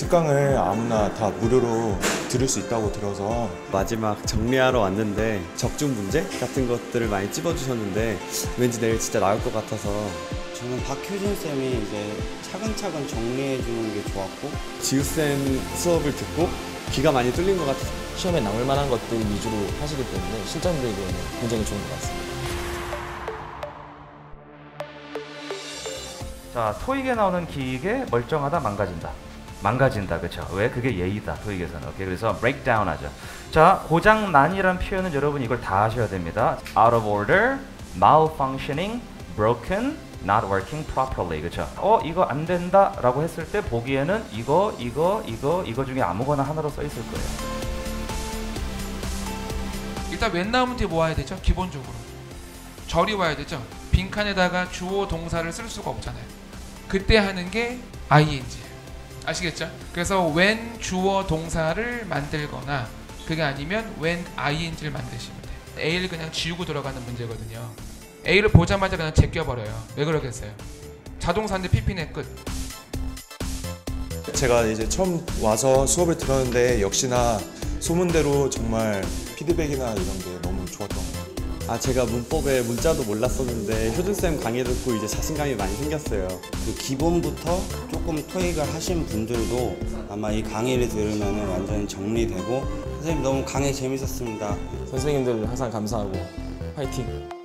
특강을 아무나 다 무료로 들을 수 있다고 들어서 마지막 정리하러 왔는데 적중 문제 같은 것들을 많이 찝어주셨는데 왠지 내일 진짜 나올 것 같아서 저는 박효진 쌤이 이제 차근차근 정리해 주는 게 좋았고 지우 쌤 수업을 듣고 귀가 많이 뚫린 것 같아서 시험에 나올 만한 것들 위주로 하시기 때문에 실전들에게는 굉장히 좋은 것 같습니다. 자, 토익에 나오는 기계 멀쩡하다 망가진다. 망가진다. 그렇죠? 왜 그게 예의다. 토익에서는. 오케이. 그래서 breakdown 하죠. 자, 고장 난이란 표현은 여러분 이걸 다 하셔야 됩니다. out of order, malfunctioning, broken, not working properly. 그렇죠? 어, 이거 안 된다라고 했을 때 보기에는 이거, 이거, 이거, 이거 중에 아무거나 하나로 써 있을 거예요. 일단 웬 나오면 뒤에 뭐 와야 되죠? 기본적으로 절이 와야 되죠. 빈칸에다가 주어 동사를 쓸 수가 없잖아요. 그때 하는 게 ing. 아시겠죠? 그래서 when 주어 동사를 만들거나 그게 아니면 when ing를 만드시면 돼요. a를 그냥 지우고 들어가는 문제거든요. a를 보자마자 그냥 제껴 버려요. 왜 그러겠어요? 자동사인데 pp네 끝. 제가 이제 처음 와서 수업을 들었는데 역시나 소문대로 정말 피드백이나 이런 게 너무 좋았던 것 같아요. 아 제가 문법에 문자도 몰랐었는데 효준쌤 강의 듣고 이제 자신감이 많이 생겼어요 그 기본부터 조금 토익을 하신 분들도 아마 이 강의를 들으면 완전 정리되고 선생님 너무 강의 재밌었습니다. 선생님들 항상 감사하고 화이팅!